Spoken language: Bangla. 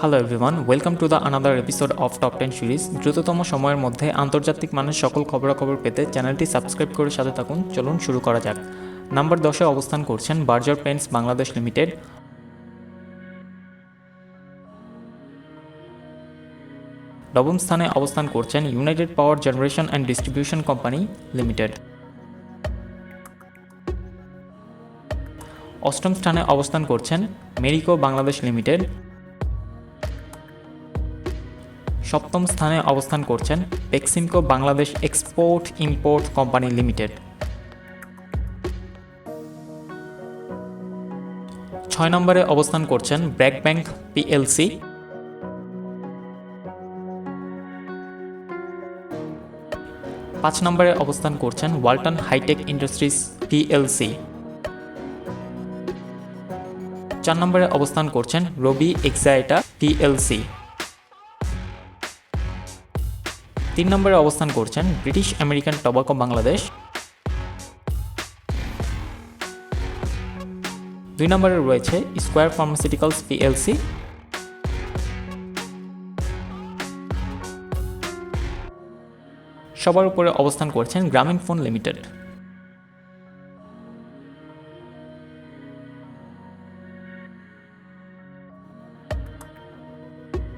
Hello everyone welcome to the another episode of top ten series দ্রুততম সময়ের মধ্যে আন্তর্জাতিক মানের সকল খবরাখবর পেতে চ্যানেলটি সাবস্ক্রাইব করে সাথে থাকুন। চলুন শুরু করা যাক। নাম্বার দশে অবস্থান করছেন বার্জার পেন্টস বাংলাদেশ লিমিটেড নবম স্থানে অবস্থান করছেন united power generation and distribution company limited অষ্টম স্থানে অবস্থান করছেন মেরিকো বাংলাদেশ লিমিটেড সপ্তম স্থানে অবস্থান করছেন Beximco Bangladesh export import company limited. ছয় নম্বরে অবস্থান করছেন ব্র্যাক ব্যাংক পিএলসি। পাঁচ নম্বরে অবস্থান করছেন ওয়ালটন হাইটেক ইন্ডাস্ট্রিজ পিএলসি। চার নম্বরে অবস্থান করছেন রবি এক্সাইটা পিএলসি। তিন নম্বরে অবস্থান করছেন ব্রিটিশ আমেরিকান টবাকো বাংলাদেশ। দুই নম্বরে রয়েছে স্কোয়ার ফার্মাসিউটিক্যালস পিএলসি। সবার উপরে অবস্থান করছেন গ্রামীণ ফোন লিমিটেড।